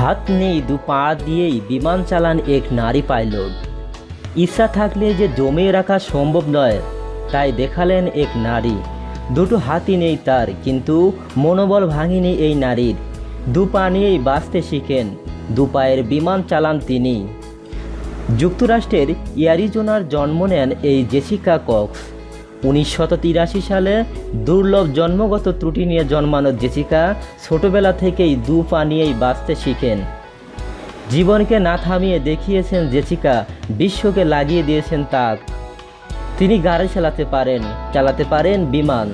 হাত নেই, দু পা দিয়েই বিমান চালান এক নারী পাইলট। ইচ্ছা থাকলে যে জমিয়ে রাখা সম্ভব নয়, তাই দেখালেন এক নারী। দুটো হাতই নেই তার, কিন্তু মনোবল ভাঙিনি এই নারীর। দু পা নিয়েই বাঁচতে শিখেন, দু পায়ের বিমান চালান তিনি। যুক্তরাষ্ট্রের ইয়ারিজোনার জন্ম নেন এই জেসিকা কক্স। উনিশশো তিরাশি সালে দুর্লভ জন্মগত ত্রুটি নিয়ে জন্মানো জেসিকা ছোটবেলা থেকেই দু পা নিয়েই বাঁচতে শিখেন। জীবনকে না থামিয়ে দেখিয়েছেন জেসিকা, বিশ্বকে লাগিয়ে দিয়েছেন তাক। তিনি গাড়ি চালাতে পারেন চালাতে পারেন বিমান।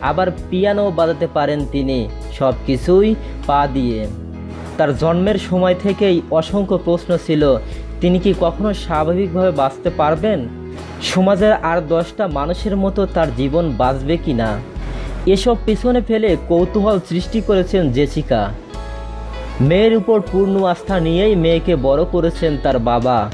আবার পিয়ানো বাজাতে পারেন তিনি সব কিছুই পা দিয়ে। তার জন্মের সময় থেকেই অসংখ্য প্রশ্ন ছিল, তিনি কি কখনো স্বাভাবিকভাবে বাঁচতে পারবেন? সমাজের আর দশটা মানুষের মতো তার জীবন বাঁচবে কি না? এসব পিছনে ফেলে কৌতূহল সৃষ্টি করেছেন জেসিকা। মেয়ের উপর পূর্ণ আস্থা নিয়েই মেয়েকে বড় করেছেন তার বাবা।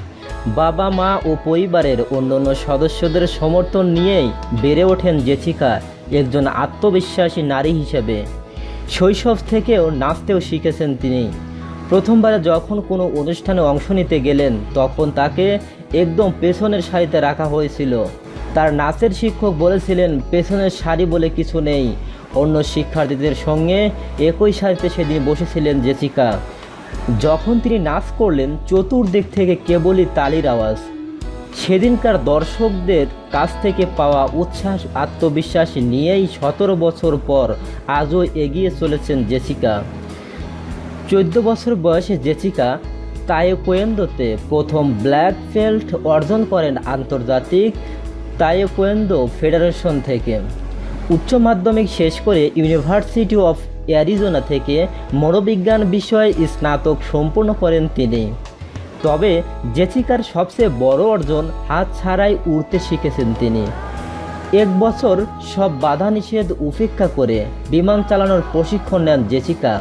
বাবা, মা ও পরিবারের অন্যান্য সদস্যদের সমর্থন নিয়েই বেড়ে ওঠেন জেসিকা একজন আত্মবিশ্বাসী নারী হিসেবে। শৈশব থেকেও নাচতেও শিখেছেন তিনি। প্রথমবারে যখন কোনো অনুষ্ঠানে অংশ নিতে গেলেন, তখন তাকে একদম পেছনের সারিতে রাখা হয়েছিল। তার নাচের শিক্ষক বলেছিলেন, পেছনের সারি বলে কিছু নেই। অন্য শিক্ষার্থীদের সঙ্গে একই সারিতে সেদিন বসেছিলেন জেসিকা। যখন তিনি নাচ করলেন, চতুর্দিক থেকে কেবলই তালির আওয়াজ। সেদিনকার দর্শকদের কাছ থেকে পাওয়া উচ্ছ্বাস, আত্মবিশ্বাস নিয়েই সতেরো বছর পর আজও এগিয়ে চলেছেন জেসিকা। চোদ্দ বছর বয়সে জেসিকা তাইকোয়েন্দোতে প্রথম ব্ল্যাক বেল্ট অর্জন করেন আন্তর্জাতিক তাইকোয়েন্দো ফেডারেশন থেকে। উচ্চ মাধ্যমিক শেষ করে ইউনিভার্সিটি অফ অ্যারিজোনা থেকে মনোবিজ্ঞান বিষয়ে স্নাতক সম্পূর্ণ করেন তিনি। তবে জেসিকার সবচেয়ে বড় অর্জন হাত ছাড়াই উড়তে শিখেছেন তিনি। এক বছর সব বাধা নিষেধ উপেক্ষা করে বিমান চালানোর প্রশিক্ষণ নেন জেসিকা।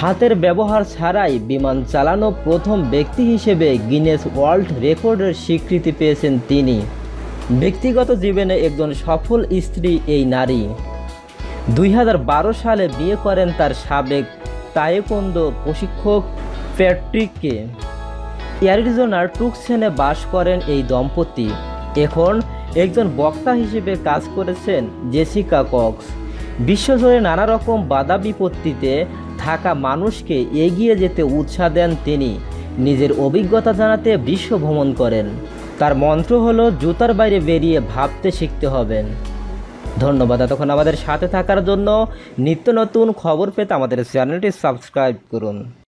হাতের ব্যবহার ছাড়াই বিমান চালানো প্রথম ব্যক্তি হিসেবে গিনেস ওয়ার্ল্ড রেকর্ডের স্বীকৃতি পেয়েছেন তিনি। ব্যক্তিগত জীবনে একজন সফল স্ত্রী এই নারী। দুই হাজার বারো সালে বিয়ে করেন তার সাবেক তায়েকন্দ প্রশিক্ষক প্যাট্রিককে। অ্যারিজোনার টুকসেনে বাস করেন এই দম্পতি। এখন একজন বক্তা হিসেবে কাজ করেছেন জেসিকা কক্স। বিশ্বজুড়ে নানা রকম বাধা বিপত্তিতে থাকা মানুষকে এগিয়ে যেতে উৎসাহ দেন তিনি। নিজের অভিজ্ঞতা জানাতে বিশ্ব ভ্রমণ করেন। তার মন্ত্র হলো, জুতার বাইরে বেরিয়ে ভাবতে শিখতে হবেন ধন্যবাদ এতক্ষণ আমাদের সাথে থাকার জন্য। নিত্য নতুন খবর পেতে আমাদের চ্যানেলটি সাবস্ক্রাইব করুন।